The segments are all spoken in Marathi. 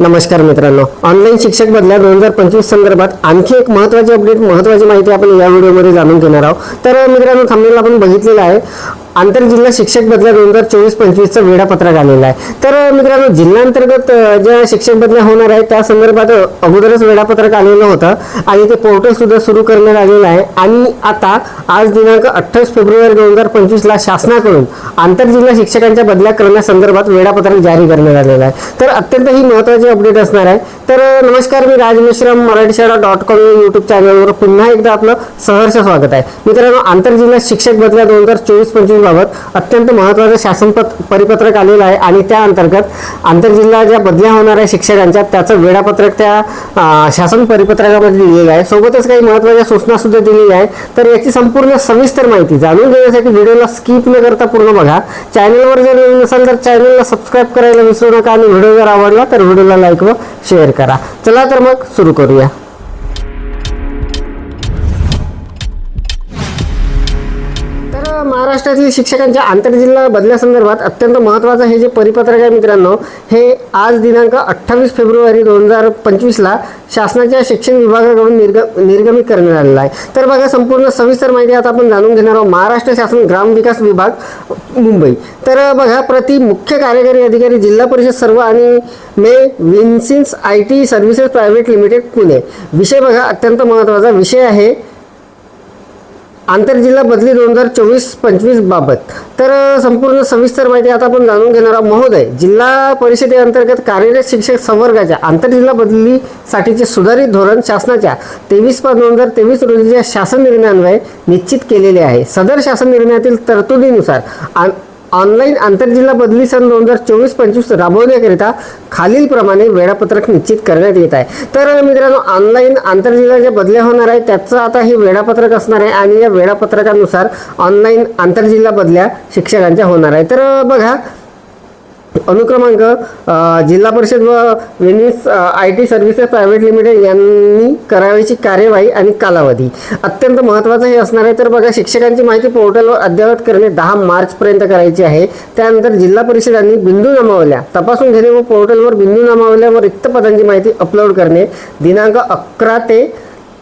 नमस्कार मित्रांनो. ऑनलाईन शिक्षक बदल्या दोन हजार पंचवीस संदर्भात आणखी एक महत्त्वाची अपडेट महत्त्वाची माहिती आपण या व्हिडिओमध्ये जाणून घेणार आहोत. तर मित्रांनो थांबलेला आपण बघितलेलं आहे. आंतरजिल्हा शिक्षक बदल्या दोन हजार चोवीस पंचवीसचं वेळापत्रक आलेलं आहे. तर मित्रांनो जिल्ह्यांतर्गत ज्या शिक्षक बदल्या होणार आहेत त्या संदर्भात अगोदरच वेळापत्रक आलेलं होतं आणि ते पोर्टल सुद्धा सुरू करण्यात आलेलं आहे. आणि आता आज दिनांक अठ्ठावीस फेब्रुवारी दोन हजार पंचवीसला शासनाकडून आंतरजिल्हा शिक्षकांच्या बदल्या करण्यासंदर्भात वेळापत्रक जारी करण्यात आलेलं आहे. तर अत्यंत ही महत्त्वाची अपडेट असणार आहे. तर नमस्कार मी राज मिश्रम मराठी शाळा डॉट कॉम या चॅनलवर पुन्हा एकदा आपलं सहर्ष स्वागत आहे. मित्रांनो आंतरजिल्हा शिक्षक बदल्या दोन हजार चोवीस पंचवीस बाबत अत्यंत महत्त्वाचं शासन पत परिपत्रक आलेलं आहे आणि त्या अंतर्गत आंतरजिल्हा ज्या बदल्या होणाऱ्या शिक्षकांच्या त्याचं वेळापत्रक त्या शासन परिपत्रकामध्ये दिलेलं आहे. सोबतच काही महत्त्वाच्या सूचना सुद्धा दिलेल्या आहे तर याची संपूर्ण सविस्तर माहिती जाणून घेण्यासाठी व्हिडिओला स्किप न करता पूर्ण बघा. चॅनलवर जर नवीन नसाल तर चॅनलला सबस्क्राईब करायला विसरू नका आणि व्हिडिओ जर आवडला तर व्हिडिओला लाईक व शेअर करा. चला तर मग सुरू करूया. महाराष्ट्रातील शिक्षकांच्या आंतरजिल्हा बदल्यासंदर्भात अत्यंत महत्त्वाचं हे जे परिपत्रक आहे मित्रांनो हे आज दिनांक अठ्ठावीस फेब्रुवारी दोन हजार पंचवीसला शासनाच्या शिक्षण विभागाकडून निर्ग निर्गमित करण्यात आलेलं आहे. तर बघा संपूर्ण सविस्तर माहिती आता आपण जाणून घेणार आहोत. महाराष्ट्र शासन ग्रामविकास विभाग मुंबई. तर बघा प्रति मुख्य कार्यकारी अधिकारी जिल्हा परिषद सर्व आणि मे विन्सिन्स I T services private limited Pune. विषय बघा अत्यंत महत्त्वाचा विषय आहे. आंतरजिल्हा बदली दोन हजार चोवीस पंचवीस बाबत. तर संपूर्ण सविस्तर माहिती आता आपण जाणून घेणार आहोत. महोदय जिल्हा परिषदेअंतर्गत कार्यरत शिक्षक संवर्गाच्या आंतरजिल्हा बदलीसाठीचे सुधारित धोरण शासनाच्या तेवीस पाच दोन हजार तेवीस रोजीच्या शासन निर्णयान्वये निश्चित केलेले आहे. सदर शासन निर्णयातील तरतुदीनुसार आ ऑनलाईन आंतरजिल्हा बदली सन दोन हजार चोवीस पंचवीस राबवण्याकरिता खालीलप्रमाणे वेळापत्रक निश्चित करण्यात येत आहे. तर मित्रांनो ऑनलाईन आंतरजिल्हा ज्या बदल्या होणार आहे त्याचं आता हे वेळापत्रक असणार आहे आणि या वेळापत्रकानुसार ऑनलाईन आंतरजिल्हा बदल्या शिक्षकांच्या होणार आहे. तर बघा अनुक्रमांक जिल्हा परिषद व विनिस I T services private limited यांनी करावयाची कार्यवाही आणि कालावधी. अत्यंत महत्त्वाचं हे असणार आहे. तर बघा शिक्षकांची माहिती पोर्टलवर अद्ययावत करणे दहा मार्चपर्यंत करायची आहे. त्यानंतर जिल्हा परिषदांनी बिंदू नमावल्या. तपासून घेणे व पोर्टलवर बिंदू नमावल्या व रिक्त पदांची माहिती अपलोड करणे. दिनांक अकरा ते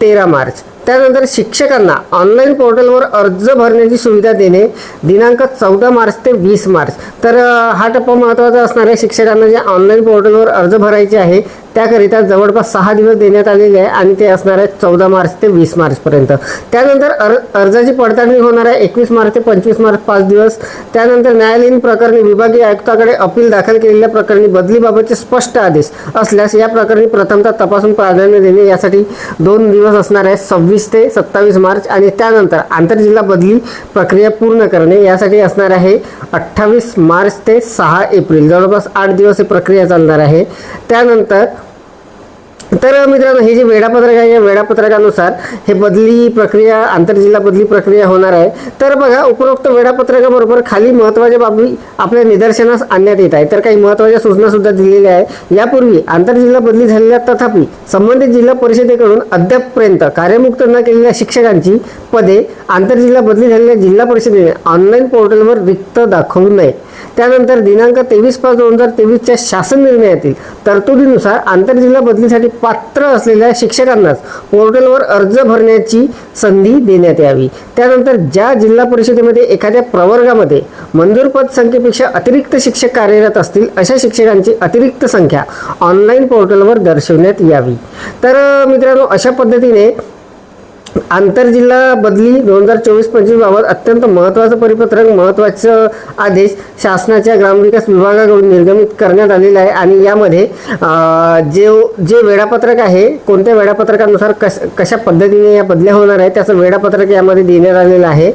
तेरा मार्च. त्यानंतर शिक्षकांना ऑनलाईन पोर्टलवर अर्ज भरण्याची सुविधा देणे दिनांक चौदा मार्च ते वीस मार्च. तर हा टप्पा महत्त्वाचा असणार आहे. शिक्षकांना जे ऑनलाईन पोर्टलवर अर्ज भरायचे आहे त्याकरिता जवळपास सहा दिवस देण्यात आलेले आहे आणि ते असणार आहे चौदा मार्च ते वीस मार्चपर्यंत त्यानंतर अर अर्जाची पडताळणी होणार आहे एकवीस मार्च ते पंचवीस मार्च पाच दिवस. त्यानंतर न्यायालयीन प्रकरणी विभागीय आयुक्ताकडे अपील दाखल केलेल्या प्रकरणी बदलीबाबतचे स्पष्ट आदेश असल्यास या प्रकरणी प्रथमतः तपासून प्राधान्य देणे यासाठी दोन दिवस असणार आहे सव्वीस ते सत्तावीस मार्च आणि त्यानंतर आंतरजिल्हा बदली प्रक्रिया पूर्ण करणे यासाठी असणार आहे अठ्ठावीस मार्च ते सहा एप्रिल. जवळपास आठ दिवस ही प्रक्रिया चालणार आहे. त्यानंतर तर मित्रांनो हे जे वेळापत्रक आहे या वेळापत्रकानुसार हे बदली प्रक्रिया आंतरजिल्हा बदली प्रक्रिया होणार आहे. तर बघा उपरोक्त वेळापत्रकाबरोबर खाली महत्त्वाच्या बाबी आपल्या निदर्शनास आणण्यात येत आहे तर काही महत्त्वाच्या सूचनासुद्धा दिलेल्या आहे यापूर्वी आंतरजिल्हा बदली झालेल्या तथापि संबंधित जिल्हा परिषदेकडून अद्यापपर्यंत कार्यमुक्त न केलेल्या शिक्षकांची पदे आंतरजिल्हा बदली झालेल्या जिल्हा परिषदेने ऑनलाईन पोर्टलवर रिक्त दाखवू नये. त्यानंतर दिनांक तेवीस पाच दोन हजार तेवीसच्या शासन निर्णयातील तरतुदीनुसार आंतरजिल्हा बदलीसाठी पात्र असलेल्या शिक्षकांनाच पोर्टलवर अर्ज भरण्याची संधी देण्यात यावी. त्यानंतर ज्या जिल्हा परिषदेमध्ये एखाद्या प्रवर्गामध्ये मंजूरपद संख्येपेक्षा अतिरिक्त शिक्षक कार्यरत असतील अशा शिक्षकांची अतिरिक्त संख्या ऑनलाईन पोर्टलवर दर्शवण्यात यावी. तर मित्रांनो अशा पद्धतीने आंतरजिल्हा बदली दोन हजार चोवीस पंचवीस बाबत अत्यंत महत्त्वाचं परिपत्रक महत्त्वाचं आदेश शासनाच्या ग्रामविकास विभागाकडून निर्गमित करण्यात आलेलं आहे. आणि यामध्ये जे जे वेळापत्रक आहे कोणत्या वेळापत्रकानुसार कश कशा पद्धतीने या बदल्या होणार आहे त्याचं वेळापत्रक यामध्ये देण्यात आलेलं आहे.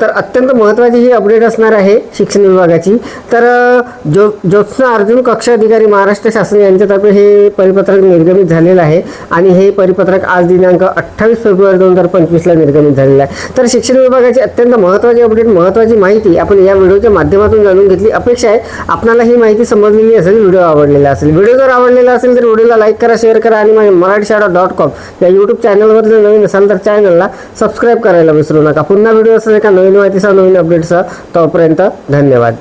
तर अत्यंत महत्त्वाची ही अपडेट असणार आहे शिक्षण विभागाची. तर जो ज्यो ज्योत्स्ना अर्जुन कक्ष अधिकारी महाराष्ट्र शासन यांच्यातर्फे हे परिपत्रक निर्गमित झालेलं आहे. आणि हे परिपत्रक आज दिनांक अठ्ठावीस फेब्रुवारी दोन हजार पंचवीसला निर्गमित झालेलं आहे. तर शिक्षण विभागाची अत्यंत महत्त्वाची अपडेट महत्त्वाची माहिती आपण या व्हिडिओच्या माध्यमातून जाणून घेतली. अपेक्षा आहे आपणाला ही माहिती समजलेली असेल व्हिडिओ आवडलेला असेल. व्हिडिओ जर आवडलेला असेल तर व्हिडिओला लाईक करा शेअर करा आणि माझ्या मराठी शाळा डॉट कॉम या यूट्यूब चॅनलवर जर नवीन असाल तर चॅनलला सबस्क्राईब करायला विसरू नका. पुन्हा व्हिडिओ असेल एका नवीन माहितीसह नवीन अपडेटसह तोपर्यंत धन्यवाद.